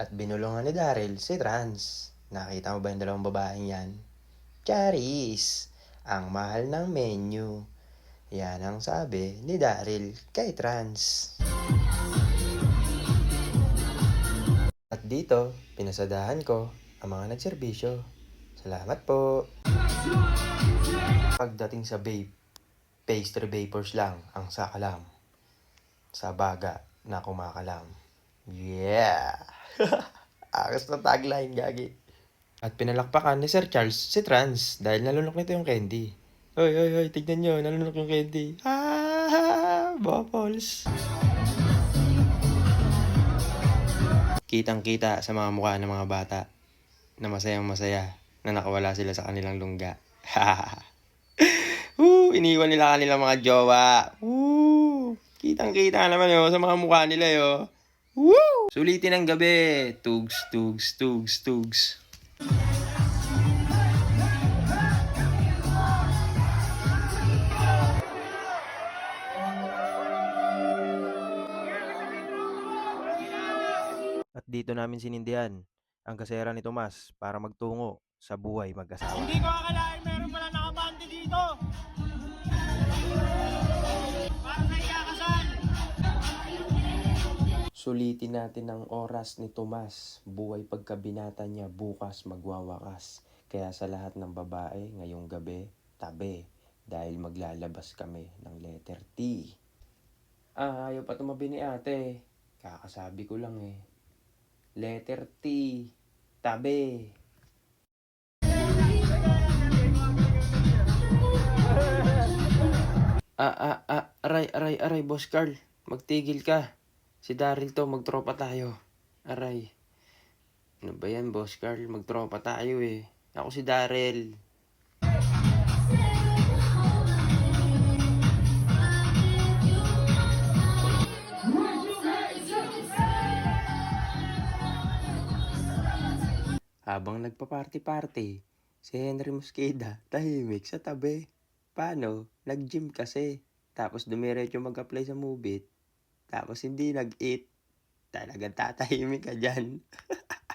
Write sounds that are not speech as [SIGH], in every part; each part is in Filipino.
At binulungan ni Daryl si Trans. Nakita mo ba yung dalawang babaeng yan? Charis! Ang mahal ng menu. Yan ang sabi ni Daryl kay Trans. At dito, pinasadahan ko ang mga nagserbisyo. Salamat po. Pagdating sa vape, pastry vapors lang ang sakalam. Sa baga na kumakalam. Yeah! [LAUGHS] Akas na tagline, gagi. At pinalakpakan ni Sir Charles si Trans dahil nalunok nito yung candy. Hoy, hoy, hoy, tignan nyo, nalunok yung candy. Ah, bubbles. Kitang-kita sa mga mukha ng mga bata na masayang masaya na nakawala sila sa kanilang lungga. Woo, iniwan nila kanilang mga jowa. Woo, kitang-kita naman yo sa mga mukha nila yo. Woo! Sulitin ang gabi. Tugs, tugs, tugs, tugs. At dito namin sinindihan ang kasera ni Tomas para magtungo sa buhay mag-asawa. Hindi ko akalain meron pala nakabante Sulitin natin ang oras ni Tomas. Buhay pagkabinata niya bukas magwawakas. Kaya sa lahat ng babae ngayong gabi, tabi. Dahil maglalabas kami ng letter T. Ah, ayaw pa tumabi ni ate. Kakasabi ko lang eh. Letter T. Tabi. Ah, ah, ah, aray, aray, aray, boss Carl. Magtigil ka. Si Daryl to, magtropa tayo. Aray. Ano ba yan, boss Carl? Magtropa tayo eh. Ako si Daryl. Habang nagpa-party-party, si Henry Mosqueda tahimik sa tabi. Paano? Nag-gym kasi. Tapos dumiretso mag-apply sa Mubit. Tapos hindi nag-eat. Talagang tatahimik ka dyan.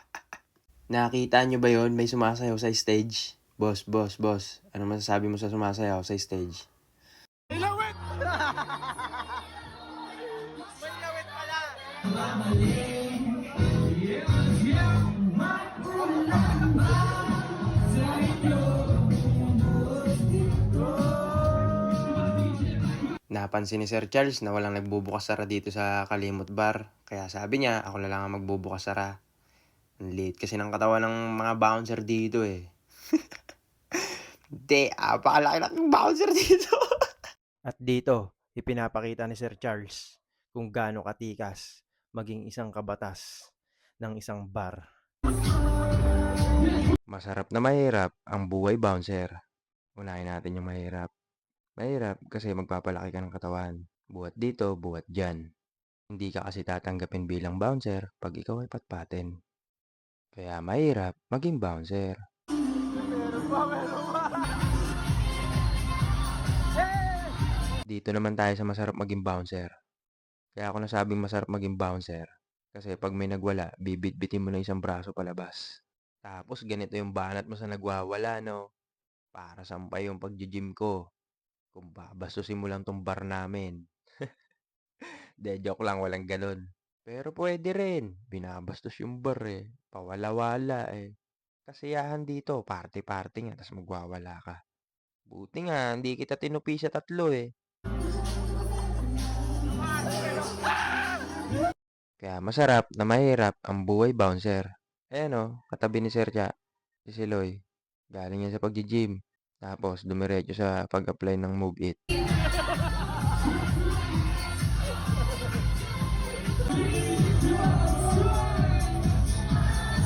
[LAUGHS] Nakita nyo ba yon May sumasayaw sa stage? Boss, boss, boss. Ano masasabi mo sa sumasayaw sa stage? Ilawit! May lawit pala. Napansin ni Sir Charles na walang nagbubukas sara dito sa Kalimot Bar. Kaya sabi niya, ako na lang ang magbubukas sara. Ang late kasi ng katawan ng mga bouncer dito eh. [LAUGHS] Hindi, apakalaki lang ng bouncer dito. [LAUGHS] At dito, ipinapakita ni Sir Charles kung gaano katikas maging isang kabatas ng isang bar. Masarap na mahirap ang buhay bouncer. Unahin natin yung mahirap. Mahirap kasi magpapalaki ka ng katawan. Buhat dito, buhat dyan. Hindi ka kasi tatanggapin bilang bouncer pag ikaw ay patpatin. Kaya mahirap maging bouncer. Dito naman tayo sa masarap maging bouncer. Kaya ako nasabing masarap maging bouncer. Kasi pag may nagwala, bibit-bitin mo na isang braso palabas. Tapos ganito yung banat mo sa nagwawala, no? Para sampay yung pag-gym ko. Kung babastusin mo lang tong bar namin. [LAUGHS] De, joke lang, walang ganun. Pero pwede rin. Binabastos yung bar eh. Pawala-wala eh. Kasiyahan dito, party-party nga, tapos magwawala ka. Buti nga, hindi kita tinupi sa tatlo eh. Kaya masarap na mahirap ang buhay bouncer. Eh no, katabi ni Sir Cha, si Siloy. Galing yan sa pag-gym. Tapos dumiretso sa pag-apply ng Move It.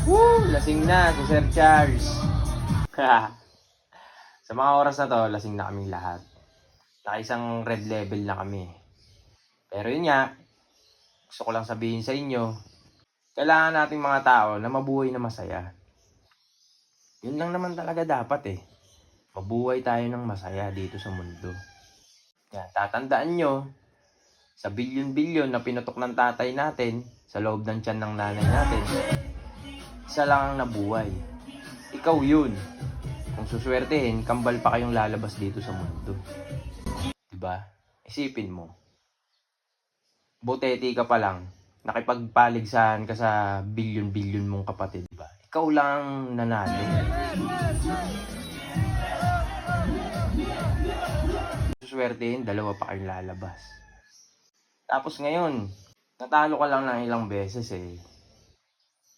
Woo! Lasing na si Sir Charles. [LAUGHS] sa mga oras na to, lasing na kaming lahat. Naka isang red level na kami. Pero yun nga, gusto ko lang sabihin sa inyo, kailangan nating mga tao na mabuhay na masaya. Yun lang naman talaga dapat eh. Mabuhay tayo ng masaya dito sa mundo. Kaya tatandaan nyo, sa bilyon-bilyon na pinutok ng tatay natin, sa loob ng tiyan ng nanay natin, Isa lang ang nabuhay. Ikaw yun. Kung suswertehin, kambal pa kayong lalabas dito sa mundo. Diba? Isipin mo. Boteti ka pa lang. Nakipagpaligsahan ka sa bilyon-bilyon mong kapatid, diba? Ikaw lang nanalo. Suswertehin, dalawa pa kayong lalabas. Tapos ngayon, natalo ka lang ng ilang beses eh.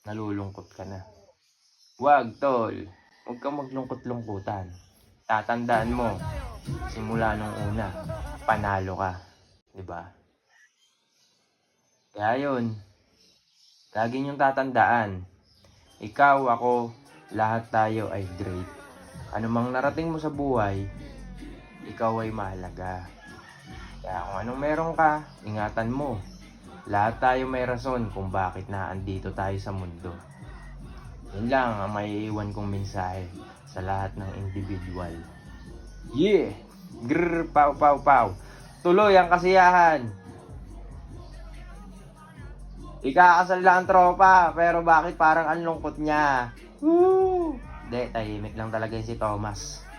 Nalulungkot ka na. Wag, tol. Huwag kang maglungkot-lungkutan. Tatandaan mo, simula nung una, panalo ka. ba? Kaya yun, lagi niyong tatandaan, ikaw, ako, lahat tayo ay great. Ano mang narating mo sa buhay, ikaw ay mahalaga. Kaya kung anong meron ka, ingatan mo. Lahat tayo may rason kung bakit naandito tayo sa mundo. Yun lang ang may iwan kong mensahe sa lahat ng individual. Yeah! Grrr, pow, pow, pow. Tuloy ang kasiyahan. Ikakasal lang ang tropa, pero bakit parang ang lungkot niya? Woo! Hindi, tahimik lang talaga si Thomas.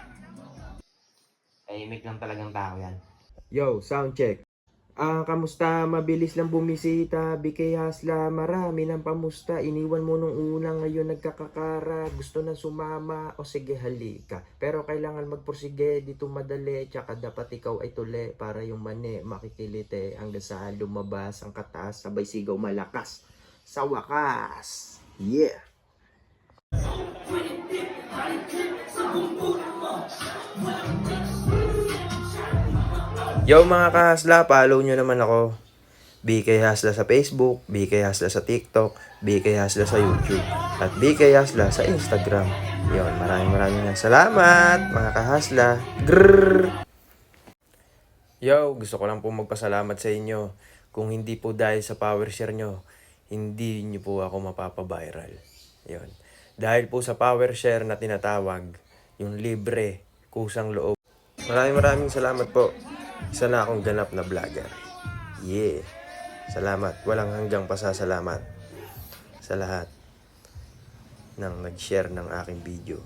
Tahimik lang talagang tao yan. Yo, sound check. Ah, kamusta? Mabilis lang bumisita. BK Hasla, marami ng pamusta. Iniwan mo nung una, ngayon nagkakakara. Gusto na sumama. O sige, halika. Pero kailangan magpursige dito madali. Tsaka dapat ikaw ay tuli para yung mani makikilite hanggang sa lumabas ang kataas. Sabay sigaw malakas. Sa wakas. Yeah! Yo mga kahasla, follow nyo naman ako. BK Hasla sa Facebook, BK Hasla sa TikTok, BK Hasla sa YouTube, at BK Hasla sa Instagram. Yon, maraming maraming salamat mga kahasla. Grrrr! Yo, gusto ko lang po magpasalamat sa inyo. Kung hindi po dahil sa power share nyo, hindi nyo po ako mapapaviral. Yon. Dahil po sa power share na tinatawag, yung libre, kusang loob. Maraming maraming salamat po. Isa na akong ganap na vlogger. Yeah. Salamat. Walang hanggang pasasalamat sa lahat ng nag-share ng aking video.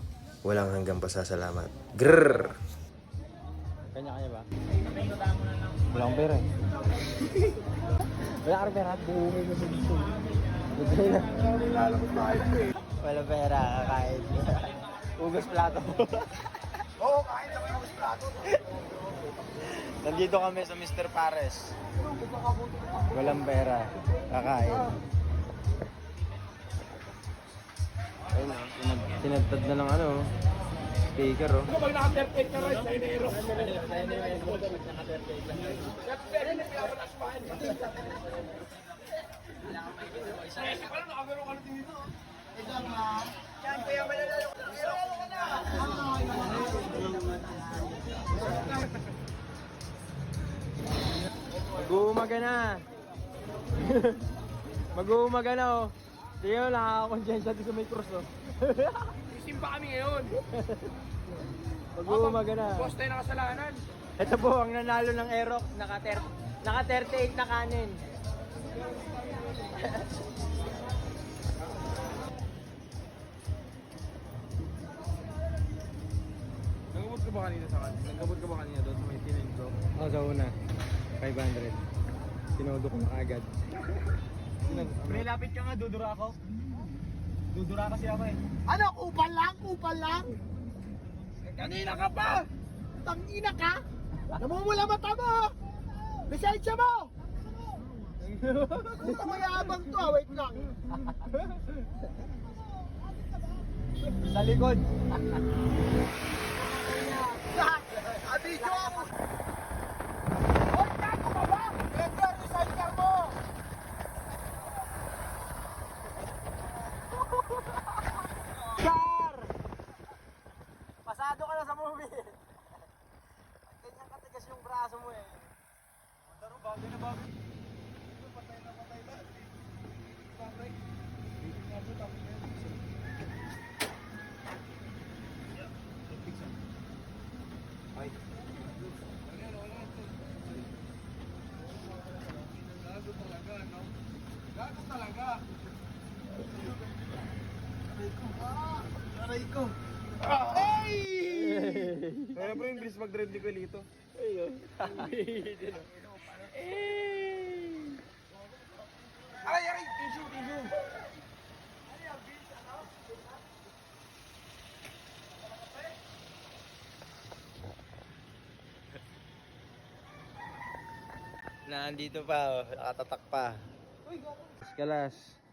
Walang hanggang pasasalamat. Grrr! Kanya-kanya ba? Wala akong pera eh. Wala akong pera. Buumay mo sa gusto. Wala pera, kakain. Ugas plato. Oo, kain na ugas plato. Nandito kami sa Mr. Pares. Walang pera, kakain. Ayun na, tinag- tinagtad na ng ano, speaker oh. Mag-uumaga na. [LAUGHS] Mag-uumaga na oh. Hindi yun, nakakakonsensya doon sa may cross oh. [LAUGHS] Simba kami ngayon. Mag-uumaga na. Boss tayo ng kasalanan. Ito po ang nanalo ng Aerox, naka, ter naka 38 na kanin. Nagabot ka ba kanina sa kanina? Nagabot ka ba kanina doon sa may tinin ko? Oh, sa una. 500. Tinodo ko na agad. Pre, lapit ka nga, dudura ako. Dudura kasi ako eh. Ano, kupal lang, kupal lang. Kanina ka pa! Tangina ka. Namumula mata mo. Lisensya mo. Puta [LAUGHS] mayabang to, ah. wait lang. [LAUGHS] Sa likod. Patay [LAUGHS] na patay na. Patay. Hindi nga po tapos na Ay. Wala na, wala na. Gago talaga, no? Gago talaga. Aray ko. Ah! Aray ko. Ay! Kaya pa rin, bilis mag-dread ni Kuelito. Ayun. Ayun. Aray, aray! Tissue, tissue! Nandito pa, oh. nakatatak pa. Kalas.